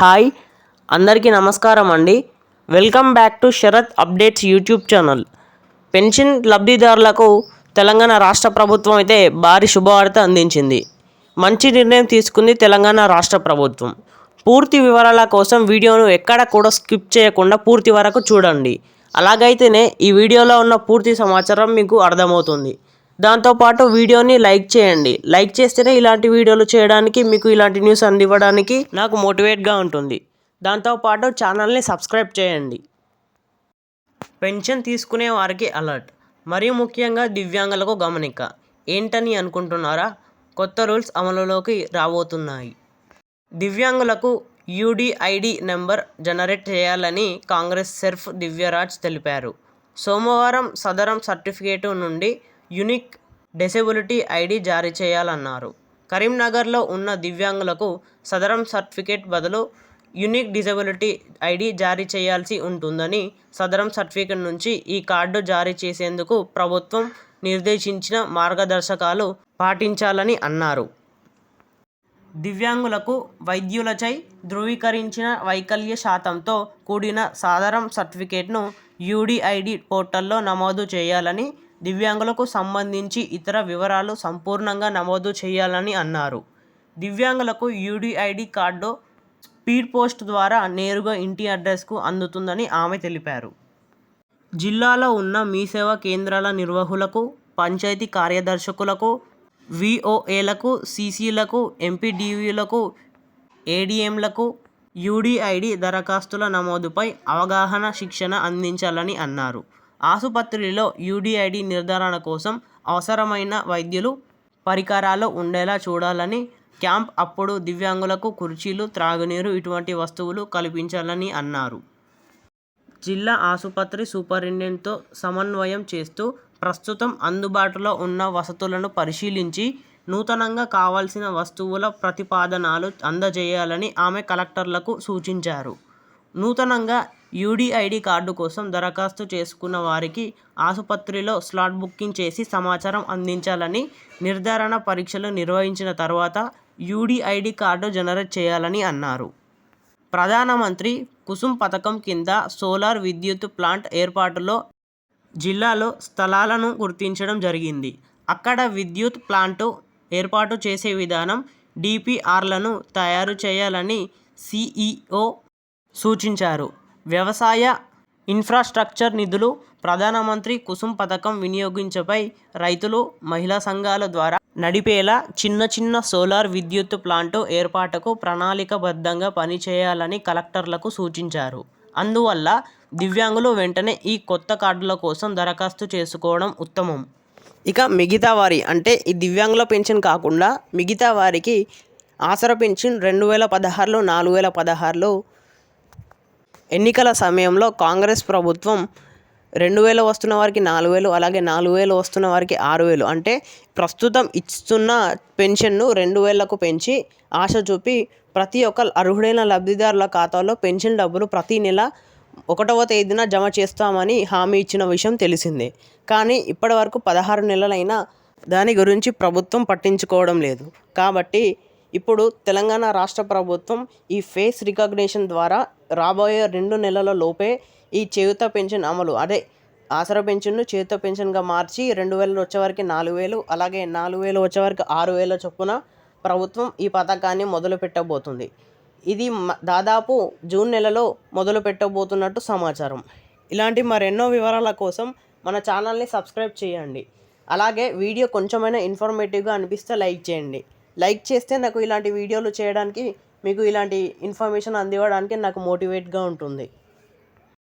Hi అందరికీ నమస్కారం అండి. Welcome back to Sarath updates YouTube channel. Pension లబ్ధిదారులకు తెలంగాణ రాష్ట్ర ప్రభుత్వం అయితే భారీ శుభవార్త అందించింది. మంచి నిర్ణయం తీసుకుంది తెలంగాణ రాష్ట్ర ప్రభుత్వం. పూర్తి వివరాల కోసం వీడియోను ఎక్కడ కూడా స్కిప్ చేయకుండా పూర్తి వరకు చూడండి. అలాగైతేనే ఈ వీడియోలో ఉన్న పూర్తి సమాచారం మీకు అర్థమవుతుంది. దాంతోపాటు వీడియోని లైక్ చేయండి. లైక్ చేస్తేనే ఇలాంటి వీడియోలు చేయడానికి మీకు ఇలాంటి న్యూస్ అందివ్వడానికి నాకు మోటివేట్గా ఉంటుంది. దాంతోపాటు ఛానల్ని సబ్స్క్రైబ్ చేయండి. పెన్షన్ తీసుకునే వారికి అలర్ట్. మరీ ముఖ్యంగా దివ్యాంగులకు గమనిక. ఏంటని అనుకుంటున్నారా? కొత్త రూల్స్ అమలులోకి రాబోతున్నాయి. దివ్యాంగులకు యూడిఐడి నెంబర్ జనరేట్ చేయాలని కాంగ్రెస్ సెర్ఫ్ దివ్యరాజ్ తెలిపారు. సోమవారం సదరం సర్టిఫికేటు నుండి యునిక్ డిసెబిలిటీ ఐడి జారీ చేయాలన్నారు. కరీంనగర్లో ఉన్న దివ్యాంగులకు సదరం సర్టిఫికేట్ బదులు యునిక్ డిజబిలిటీ ఐడి జారీ చేయాల్సి ఉంటుందని సదరం సర్టిఫికేట్ నుంచి ఈ కార్డు జారీ చేసేందుకు ప్రభుత్వం నిర్దేశించిన మార్గదర్శకాలు పాటించాలని అన్నారు. దివ్యాంగులకు వైద్యులచై ధృవీకరించిన వైకల్య శాతంతో కూడిన సాధారణ సర్టిఫికేట్ను యూడిఐడి పోర్టల్లో నమోదు చేయాలని దివ్యాంగులకు సంబంధించి ఇతర వివరాలు సంపూర్ణంగా నమోదు చేయాలని అన్నారు. దివ్యాంగులకు యూడిఐడి కార్డు స్పీడ్ పోస్ట్ ద్వారా నేరుగా ఇంటి అడ్రస్కు అందుతుందని ఆమె తెలిపారు. జిల్లాలో ఉన్న మీ సేవా కేంద్రాల నిర్వాహకులకు పంచాయతీ కార్యదర్శకులకు విఓఏలకు సీసీలకు ఎంపీడీవీలకు ఏడీఎంలకు యూడిఐడి దరఖాస్తుల నమోదుపై అవగాహన శిక్షణ అందించాలని అన్నారు. ఆసుపత్రిలో యూడిఐడి నిర్ధారణ కోసం అవసరమైన వైద్యులు పరికరాలు ఉండేలా చూడాలని క్యాంప్ అప్పుడు దివ్యాంగులకు కుర్చీలు త్రాగునీరు ఇటువంటి వస్తువులు కల్పించాలని అన్నారు. జిల్లా ఆసుపత్రి సూపరింటెండెంట్తో సమన్వయం చేస్తూ ప్రస్తుతం అందుబాటులో ఉన్న వసతులను పరిశీలించి నూతనంగా కావాల్సిన వస్తువుల ప్రతిపాదనలు అందజేయాలని ఆమె కలెక్టర్లకు సూచించారు. నూతనంగా యూడిఐడి కార్డు కోసం దరఖాస్తు చేసుకున్న వారికి ఆసుపత్రిలో స్లాట్ బుకింగ్ చేసి సమాచారం అందించాలని నిర్ధారణ పరీక్షలు నిర్వహించిన తర్వాత యూడిఐడి కార్డు జనరేట్ చేయాలని అన్నారు. ప్రధానమంత్రి కుసుమ్ పథకం కింద సోలార్ విద్యుత్ ప్లాంట్ ఏర్పాటులో జిల్లాలో స్థలాలను గుర్తించడం జరిగింది. అక్కడ విద్యుత్ ప్లాంటు ఏర్పాటు చేసే విధానం డిపిఆర్లను తయారు చేయాలని సిఈఓ సూచించారు. వ్యవసాయ ఇన్ఫ్రాస్ట్రక్చర్ నిధులు ప్రధానమంత్రి కుసుమ్ పథకం వినియోగించపై రైతులు మహిళా సంఘాల ద్వారా నడిపేలా చిన్న చిన్న సోలార్ విద్యుత్ ప్లాంటు ఏర్పాటుకు ప్రణాళికబద్ధంగా పనిచేయాలని కలెక్టర్లకు సూచించారు. అందువల్ల దివ్యాంగులు వెంటనే ఈ కొత్త కార్డుల కోసం దరఖాస్తు చేసుకోవడం ఉత్తమం. ఇక మిగతా వారి అంటే ఈ దివ్యాంగుల పెన్షన్ కాకుండా మిగతా వారికి ఆసర పెన్షన్ రెండు వేల పదహారులో నాలుగు వేల పదహారులో ఎన్నికల సమయంలో కాంగ్రెస్ ప్రభుత్వం రెండు వేలు వస్తున్న వారికి నాలుగు వేలు అలాగే నాలుగు వేలు వస్తున్న వారికి ఆరు వేలు. అంటే ప్రస్తుతం ఇస్తున్న పెన్షన్ను రెండు వేలకు పెంచి ఆశ చూపి ప్రతి ఒక్క అర్హుడైన లబ్ధిదారుల ఖాతాలో పెన్షన్ డబ్బులు ప్రతి నెల ఒకటవ తేదీన జమ చేస్తామని హామీ ఇచ్చిన విషయం తెలిసిందే. కానీ ఇప్పటి వరకు పదహారు నెలలైనా దాని గురించి ప్రభుత్వం పట్టించుకోవడం లేదు. కాబట్టి ఇప్పుడు తెలంగాణ రాష్ట్ర ప్రభుత్వం ఈ ఫేస్ రికగ్నిషన్ ద్వారా రాబోయే రెండు నెలల లోపే ఈ చేయుత పెన్షన్ అమలు అదే ఆసరా పెన్షన్ను చేయుత పెన్షన్గా మార్చి రెండు వేలు వచ్చేవరకు నాలుగు వేలు అలాగే నాలుగు వేలు వచ్చేవరకు ఆరు వేల చొప్పున ప్రభుత్వం ఈ పథకాన్ని మొదలు పెట్టబోతుంది. ఇది దాదాపు జూన్ నెలలో మొదలు పెట్టబోతున్నట్టు సమాచారం. ఇలాంటి మరెన్నో వివరాల కోసం మన ఛానల్ని సబ్స్క్రైబ్ చేయండి. అలాగే వీడియో కొంచెమైనా ఇన్ఫర్మేటివ్గా అనిపిస్తే లైక్ చేయండి. లైక్ చేస్తే నాకు ఇలాంటి వీడియోలు చేయడానికి మీకు ఇలాంటి ఇన్ఫర్మేషన్ అందివ్వడానికి నాకు మోటివేట్గా ఉంటుంది.